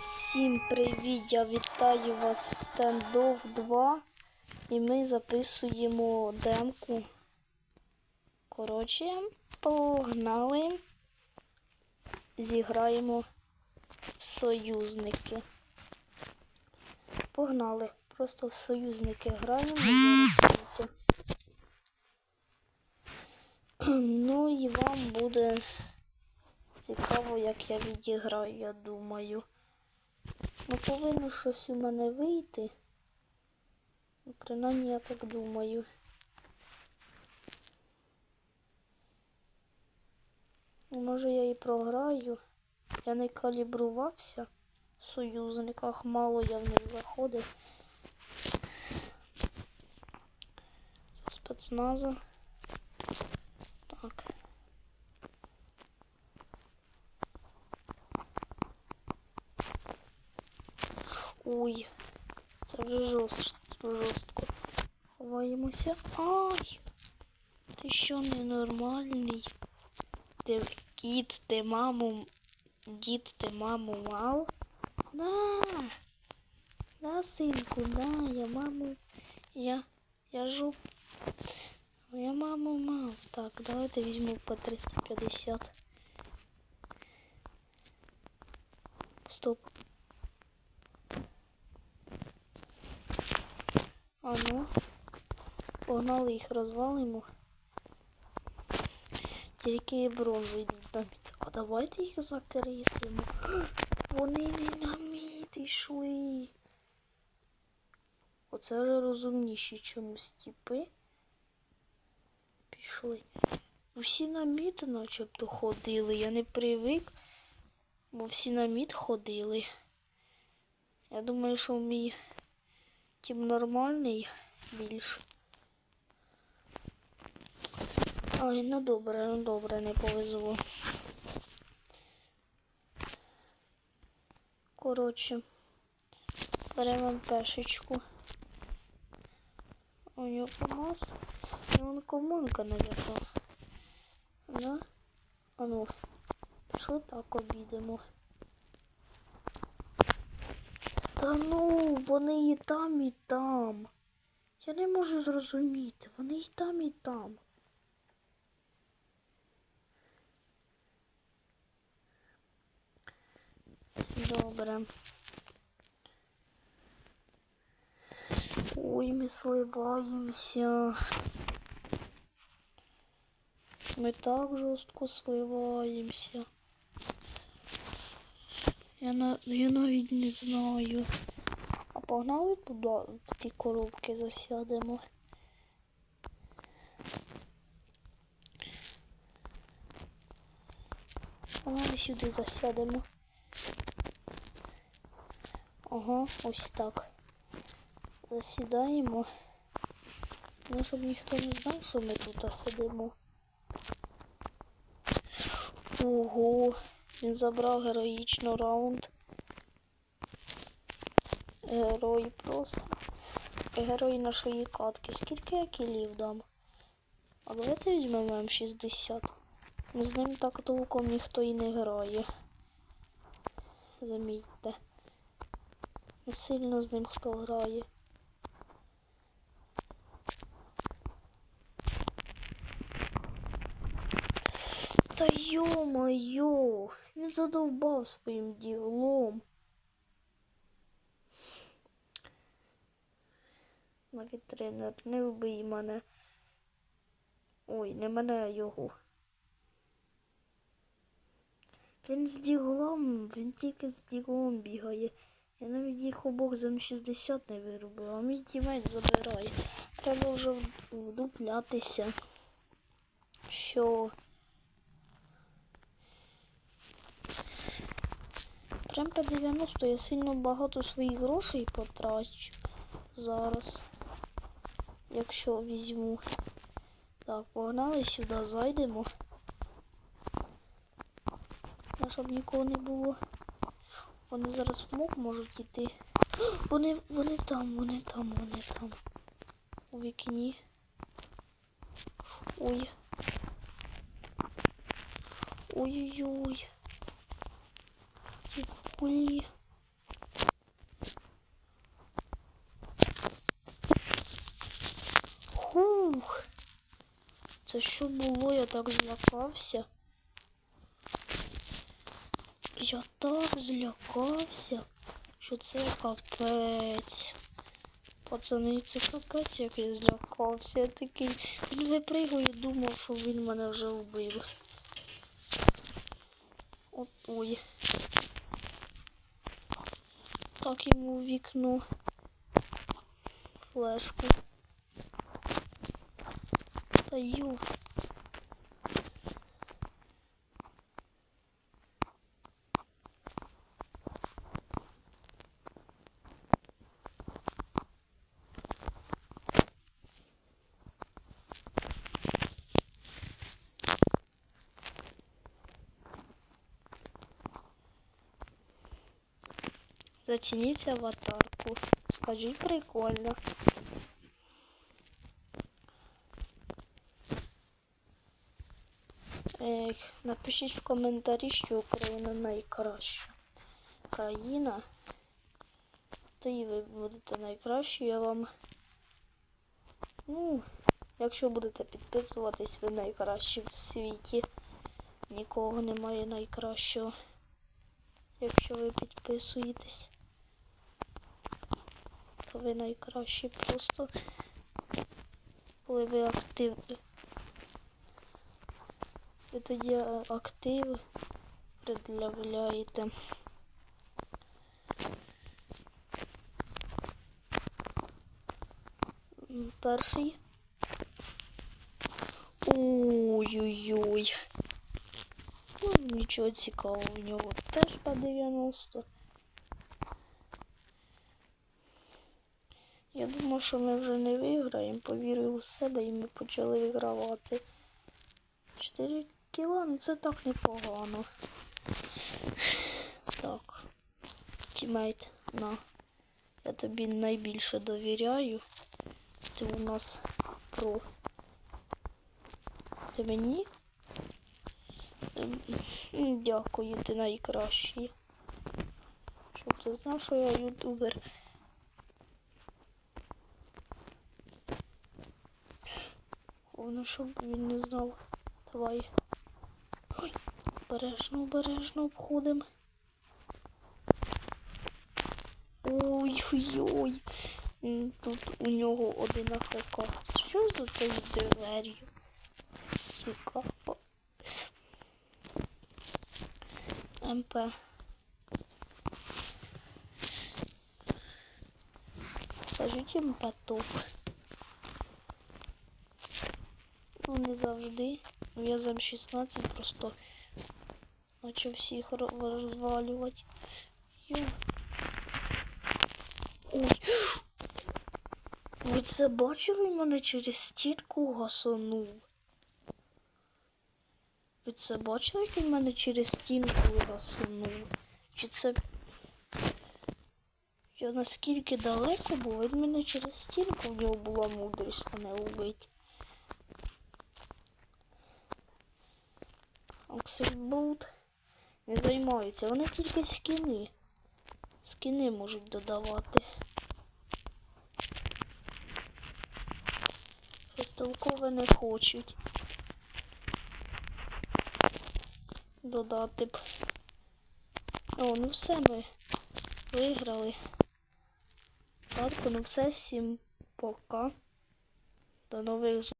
Всім привіт! Я вітаю вас в стендов 2 і ми записуємо демку. Коротше, погнали. Зіграємо в союзники. Погнали. Просто в союзники граємо. Ну і вам буде цікаво, як я відіграю, я думаю. Ну, повинно щось у мене вийти. Ну, Принаймні, я так думаю. Ну, Може я і програю. Я не калібрувався в союзниках, мало я в них заходив. Це спецназа. Так. Ой, це вже жорст, жорстко. Ховаємося. Ай! Ти що ненормальний? Ти кіт, ти маму. Дід, ти маму мав? На! На, синку, на, я маму. Я. Я жу. Я маму мав. Так, давайте візьму по 350. Стоп. А ну, погнали їх розвалимо. Тільки бронзи йдуть на мід. А давайте їх закреслимо. Вони не йшли. Оце вже розумніші чомусь тіпи. Пішли. Усі на мід начебто ходили. Я не привик, бо всі на мід ходили. Я думаю, що мій Тім нормальний більш. Ай, ну добре, ну добре, не повезло. Коротше, беремо пешечку. У нього КамАЗ. І вон комунка, навірно. Да? А ну, пішли так обійдемо. Та ну, вони і там, і там. Я не можу зрозуміти. Вони і там, і там. Добре. Ой, ми сливаємося. Ми так жорстко сливаємося. Я, на... я навіть не знаю. А погнали туди, в ті коробки засядемо. Погнали сюди засядемо. Ага, ось так. Засідаємо. Ну, щоб ніхто не знав, що ми тут сидимо. Ого, він забрав героїчно раунд. Герой просто. Герой нашої катки. Скільки я кілів дам? А давайте візьмемо М60. З ним так толком ніхто і не грає. Замітьте. Не сильно з ним хто грає. Та йо-моє, він задовбав своїм ділом. Навіть тренер, не вбий мене. Ой, не мене, а його. Він з діглом, він тільки з діглом бігає. Я навіть їх обох за М60 не виробив, а мій тімейт забирає. Треба вже вдуплятися, що прям по 90 я сильно багато своїх грошей потрачу зараз. Якщо візьму. Так, погнали сюди, зайдемо. Щоб нікого не було. Вони зараз в мок можуть йти. Вони, вони там, вони там, вони там. У вікні. Ой. Ой-ой-ой. Кулі. Хух. Це що було? Я так злякався. Я так злякався, що це капець. Пацани, це капець, як я злякався. Я такий. Він випригує, думав, що він мене вже вбив. От ой. Так йому в вікно. Флешку. Та ю. Зацініть аватарку. Скажіть прикольно. Ех, напишіть в коментарі, що Україна найкраща країна. Тоді ви будете найкращі, я вам. Ну, якщо будете підписуватись, ви найкращі в світі. Нікого немає найкращого. Якщо ви підписуєтесь, то ви найкращі просто коли ви актив. Ви тоді е, активи пред'являєте. Перший. Ой-ой-ой. Ну, нічого цікавого в нього теж по 90. Думав, що ми вже не виграємо, повірив у себе і ми почали вигравати. 4 кіла, ну це так непогано. Так. Тімейт, на. Я тобі найбільше довіряю. Ти у нас про. Ти мені? Ем, Дякую, ти найкращий. Щоб ти знав, що я ютубер. Головне, щоб він не знав. Давай. Ой, обережно, обережно обходимо. Ой-ой-ой. Тут у нього один АФК. Що за цією двер'ю? Цікаво. МП. Скажіть МП топ. Ну, не завжди. Ну, я за 16 просто почав всіх ро- розвалювати. Йо. Ой. Ви це бачили мене через стінку гасанув? Ви це бачили, як він мене через стінку гасанув? Чи це. Я наскільки далеко був, він мене через стінку в нього була мудрість мене вбити. Аксельболт не займаються. Вони тільки скіни. Скіни можуть додавати. Щось не хочуть. Додати б. О, ну все ми виграли. Ладно, ну все, всім пока. До нових.